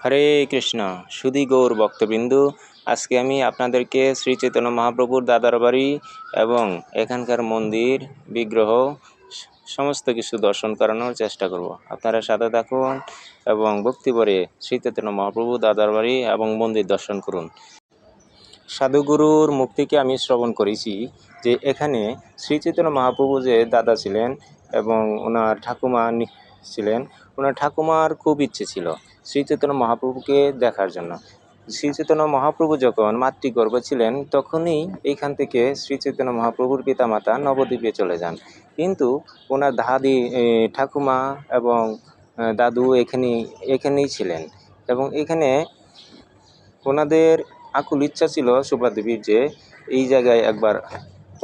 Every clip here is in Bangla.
হরে কৃষ্ণ সুধী গৌর ভক্তবিন্দু, আজকে আমি আপনাদেরকে শ্রী চৈতন্য মহাপ্রভুর দাদার বাড়ি এবং এখানকার মন্দির, বিগ্রহ, সমস্ত কিছু দর্শন করানোর চেষ্টা করব। আপনারা সাথে থাকুন এবং ভক্তিভরে শ্রী চৈতন্য মহাপ্রভু দাদার বাড়ি এবং মন্দির দর্শন করুন। সাধুগুরুর মুখ থেকে আমি শ্রবণ করেছি যে এখানে শ্রী চৈতন্য মহাপ্রভু যে দাদা ছিলেন এবং ওনার ঠাকুমা ছিলেন ওনার ঠাকুমার খুব ইচ্ছে ছিল শ্রী চৈতন্য মহাপ্রভুকে দেখার জন্য। শ্রী চৈতন্য মহাপ্রভু যখন মাতৃগর্ভ ছিলেন, তখনই এইখান থেকে শ্রী চৈতন্য মহাপ্রভুর পিতামাতা নবদ্বীপে চলে যান। কিন্তু ওনার দাদি ঠাকুমা এবং দাদু এখানেই এখানেই ছিলেন। এবং এখানে ওনাদের আকুল ইচ্ছা ছিল সুভাদেবীর যে, এই জায়গায় একবার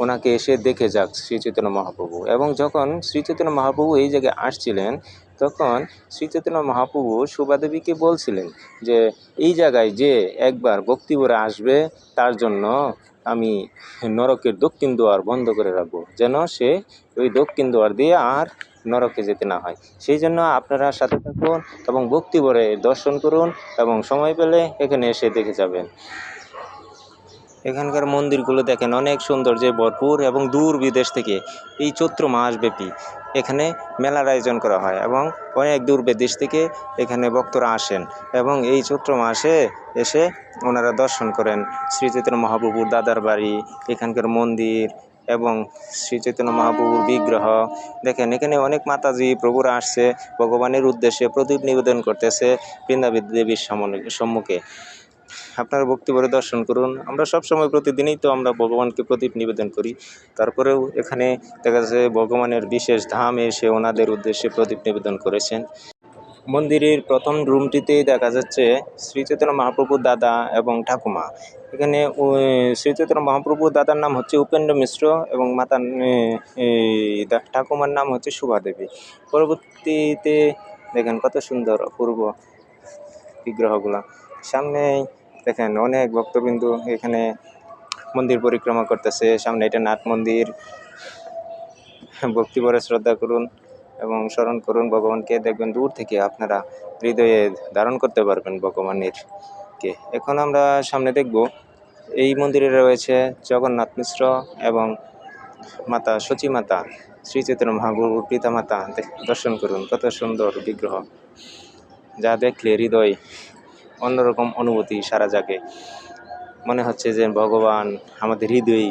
ওনাকে এসে দেখে যাক শ্রী চৈতন্য মহাপ্রভু। এবং যখন শ্রী চৈতন্য মহাপ্রভু এই জায়গায় আসছিলেন তখন শ্রী চৈতন্য মহাপ্রভু সুভাদেবীকে বলছিলেন যে, এই জায়গায় যে একবার ভক্তিভরে আসবে, তার জন্য আমি নরকের দক্ষিণ দুয়ার বন্ধ করে রাখব। যেন সে ওই দক্ষিণ দুয়ার দিয়ে আর নরকে যেতে না হয়। সেই জন্য আপনারা সাথে থাকুন এবং ভক্তিভরে দর্শন করুন এবং সময় পেলে এখানে এসে দেখে যাবেন। এখানকার মন্দিরগুলো দেখেন অনেক সৌন্দর্যে ভরপুর এবং দূর বিদেশ থেকে এই চৈত্র মাসব্যাপী এখানে মেলার আয়োজন করা হয় এবং অনেক দূর বিদেশ থেকে এখানে ভক্তরা আসেন এবং এই চৈত্র মাসে এসে ওনারা দর্শন করেন। শ্রী চৈতন্য মহাপ্রভুর দাদার বাড়ি, এখানকার মন্দির এবং শ্রী চৈতন্য মহাপ্রভুর বিগ্রহ। দেখেন এখানে অনেক মাতাজি, প্রভুরা আসছে, ভগবানের উদ্দেশ্যে প্রদীপ নিবেদন করতেছে বৃন্দাবী দেবীর সম্মুখে। আপনারা ভক্তিভরে দর্শন করুন। আমরা সব সময় প্রতিদিনই তো আমরা ভগবানকে প্রদীপ নিবেদন করি। তারপরেও এখানে দেখা যাচ্ছে ভগবানের বিশেষ ধামে এসে ওনাদের উদ্দেশ্যে প্রদীপ নিবেদন করেছেন। মন্দিরের প্রথম রুমটিতেই দেখা যাচ্ছে শ্রী চৈতন্য মহাপ্রভুর দাদা এবং ঠাকুমা। এখানে উ- শ্রী চৈতন্য মহাপ্রভুর দাদার নাম হচ্ছে উপেন্দ্র মিশ্র এবং মাতার ঠাকুমার নাম হচ্ছে শুভাদেবী। পরবর্তীতে দেখেন কত সুন্দর অপূর্ব বিগ্রহগুলো। সামনে দেখেন, অনেক ভক্তবিন্দু এখানে মন্দির পরিক্রমা করতেছে। সামনে এটা নাট মন্দির। ভক্তিভরে শ্রদ্ধা করুন এবং স্মরণ করুন, ভগবানকে দেখবেন দূর থেকে আপনারা হৃদয়ে ধারণ করতে পারবেন ভগবানের কে। এখন আমরা সামনে দেখব, এই মন্দিরে রয়েছে জগন্নাথ মিশ্র এবং মাতা সচী মাতা, শ্রী চৈতন্য মহাপ্রভুর পিতা মাতা দর্শন করুন, কত সুন্দর বিগ্রহ। যা দেখলে হৃদয় অন্যরকম অনুভূতি সারা জাগে মনে হচ্ছে যে ভগবান আমাদের হৃদয়েই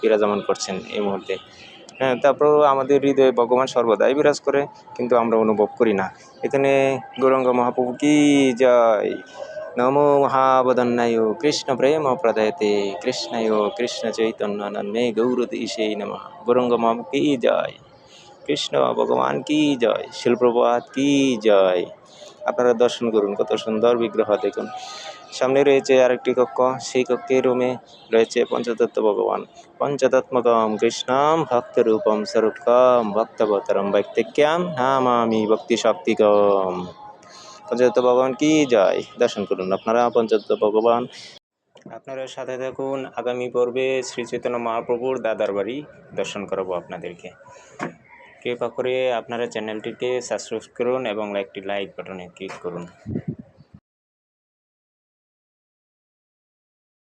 বিরাজমান করছেন এই মুহূর্তে। হ্যাঁ তারপরেও আমাদের হৃদয়ে ভগবান সর্বদাই বিরাজ করে, কিন্তু আমরা অনুভব করি না। এখানে গৌরঙ্গ মহাপ্রভু কি জয়। নমো মহাবদন্নায় কৃষ্ণ প্রেম প্রদায়তে, কৃষ্ণায় কৃষ্ণ চৈতন্য নন্মে গৌরদীশে নম। গৌরঙ্গ মহাপ্রভু কি জয়। কৃষ্ণ ভগবান কি জয়। শিলপ্রপাত কি জয়। আপনারা দর্শন করুন, কত সুন্দর বিগ্রহ দেখুন। সামনে রয়েছে আরেকটি কক্ষ, সেই কক্ষের রুমে রয়েছে পঞ্চতত্ত্ব ভগবান। পঞ্চতত্মকম কৃষ্ণম ভক্তরূপম স্বরূপকম ভক্তবতরম ব্যক্তিক্যাম নামামি ভক্তি শক্তিকম পঞ্চতত্ত্ব ভগবান কি জয়? দর্শন করুন আপনারা, পঞ্চতত্ত্ব ভগবান। আপনারা সাথে থাকুন, আগামী পর্বে শ্রী চৈতন্য মহাপ্রভুর দাদার বাড়ি দর্শন করাবো আপনাদেরকে। কৃপা করে আপনারা চ্যানেলটিকে সাবস্ক্রাইব করুন এবং একটি লাইক বাটনে ক্লিক করুন।